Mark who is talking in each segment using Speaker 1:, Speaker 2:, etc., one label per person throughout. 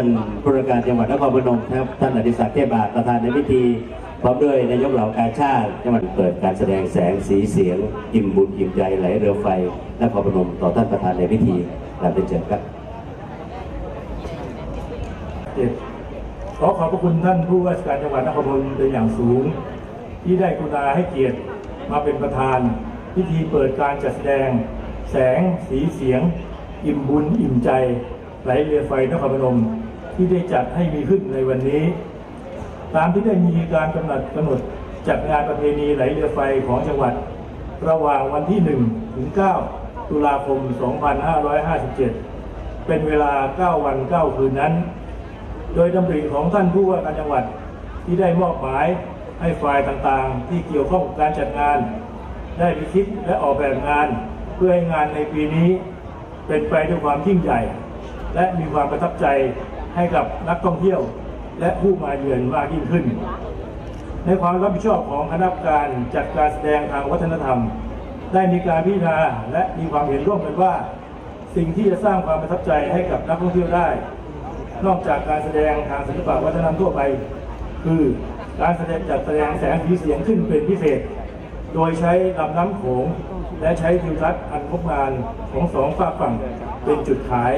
Speaker 1: ท่านผู้ราชการจังหวัดนครพนมครับท่านอดิศักดิ์เทพบาทประธานในพิธีพร้อมด้วยนายกเหล่ากาชาติจังหวัดเปิดการแสดงแสงสีเสียง อิ่มบุญอิ่มใจไหลเรือไฟนครพนมต่อท่านประธานในพิธีกราบเรียนเชิญครับ
Speaker 2: ขอขอบพระคุณท่านผู้ว่าราชการจังหวัดนครพนมเป็นอย่างสูง ที่ได้กรุณาให้เกียรติมาเป็นประธาน พิธีเปิดการจัดแสดง แสงสีเสียง อิ่มบุญอิ่มใจไหลเรือไฟนครพนม ที่ได้จัดให้มีขึ้นในวันนี้ ตามที่ได้มีการกำหนดกำหนดจัดงานประเพณีไหลเรือไฟของจังหวัด ระหว่างวันที่ 1 ถึง 9 ตุลาคม 2557 เป็นเวลา 9 วัน 9 คืนนั้น โดยดำริของท่านผู้ว่าการจังหวัดที่ได้มอบหมายให้ฝ่ายต่างๆ ที่เกี่ยวข้องกับการจัดงาน ได้ไปคิดและออกแบบงาน เพื่อให้งานในปีนี้ เป็นไปด้วยความยิ่งใหญ่ และมีความประทับใจ ให้กับนักท่องเที่ยวและผู้มาเยือนมากยิ่งขึ้น ในความรับผิดชอบของคณะกรรมการจัดการแสดงทางวัฒนธรรม ได้มีการพิจารณาและมีความเห็นร่วมกันว่า สิ่งที่จะสร้างความประทับใจให้กับนักท่องเที่ยวได้ นอกจากการแสดงทางศิลปะวัฒนธรรมทั่วไป คือการแสดงจัดแสดงแสงสีเสียงขึ้นเป็นพิเศษ โดยใช้ลำน้ำโขงและใช้ทิวทัศน์อันงดงามของสองฝากฝั่งเป็นจุดขาย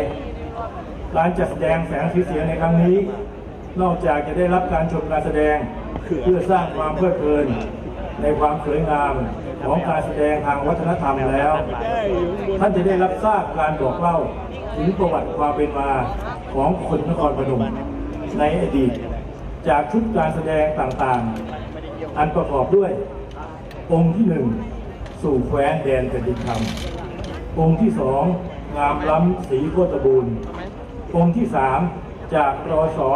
Speaker 2: การจัดแสดงแสงสีเสียงในครั้งนี้ นอกจากจะได้รับการชมการแสดงเพื่อสร้างความเพลิดเพลิน ในความสวยงามของการแสดงทางวัฒนธรรมแล้ว ท่านจะได้รับทราบการบอกเล่าถึงประวัติความเป็นมาของคนนครพนมในอดีต จากชุดการแสดงต่างๆ อันประกอบด้วย องค์ที่หนึ่งสู่แคว้นแดนแผ่นดินธรรมองค์ที่สอง งามล้ำสีโคตบูรณ์องค์ที่สามจากรอสอ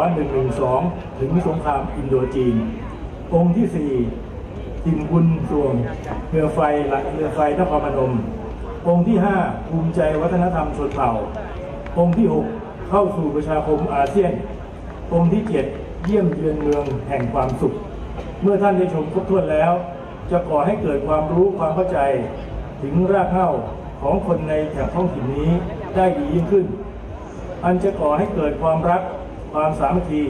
Speaker 2: 112 ถึงสงครามอินโดจีน องค์ที่สี่ทิมบุญสวงเรือไฟละเรือไฟนครพนม องค์ที่ห้าภูมิใจวัฒนธรรมชนเผ่า องค์ที่หกเข้าสู่ประชาคมอาเซียน องค์ที่เจ็ดเยี่ยมเยือนเมืองแห่งความสุข เมื่อท่านได้ชมครบถ้วนแล้ว จะก่อให้เกิดความรู้ความเข้าใจ ถึงรากเหง้า ของคนในแถบท้องถิ่นนี้ได้ดียิ่งขึ้น อันจะก่อให้เกิดความรักความสามัคคี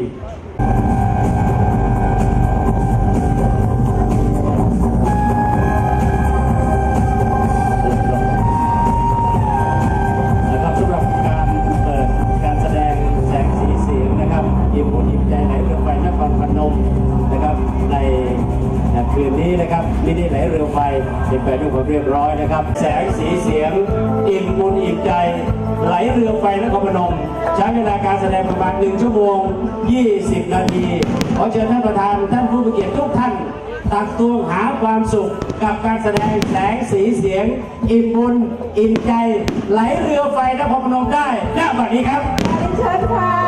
Speaker 1: คืนนี้นะครับพิธีไหลเรือไฟเป็นไปด้วยความเรียบร้อยนะครับ แสงสีเสียงอิ่มบุญอิ่มใจ ไหลเรือไฟนครพนมใช้เวลาการแสดงประมาณ1ชั่วโมง 20 นาทีขอเชิญท่านประธานท่านผู้มีเกียรติทุกท่านตักตวงหาความสุขกับการแสดงแสงสีเสียง อิ่มบุญอิ่มใจ ไหลเรือไฟนครพนมได้ณบัดนี้ครับ
Speaker 3: เชิญค่ะ